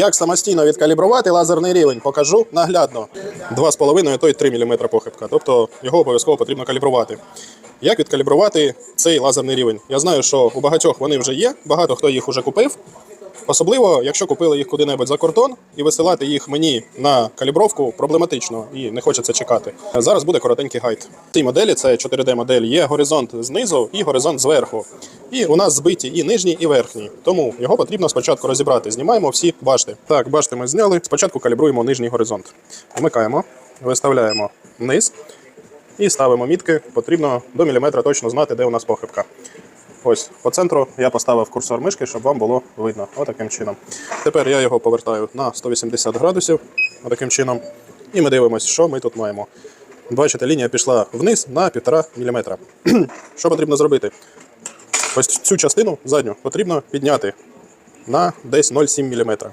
Як самостійно відкалібрувати лазерний рівень, покажу наглядно. 2,5 то й 3 мм похибка, тобто його обов'язково потрібно калібрувати. Як відкалібрувати цей лазерний рівень? Я знаю, що у багатьох вони вже є, багато хто їх вже купив. Особливо, якщо купили їх куди-небудь за кордон і висилати їх мені на калібровку проблематично і не хочеться чекати. Зараз буде коротенький гайд. В цій моделі це 4D модель. Є горизонт знизу і горизонт зверху. І у нас збиті і нижні, і верхні. Тому його потрібно спочатку розібрати. Знімаємо всі башти. Так, башти ми зняли. Спочатку калібруємо нижній горизонт. Вмикаємо, виставляємо вниз і ставимо мітки. Потрібно до міліметра точно знати, де у нас похибка. Ось по центру я поставив курсор мишки, щоб вам було видно. Отаким чином. Тепер я його повертаю на 180 градусів. Отаким чином. І ми дивимося, що ми тут маємо. Бачите, лінія пішла вниз на 1,5 мм. Що потрібно зробити? Ось цю частину задню потрібно підняти на десь 0,7 мм.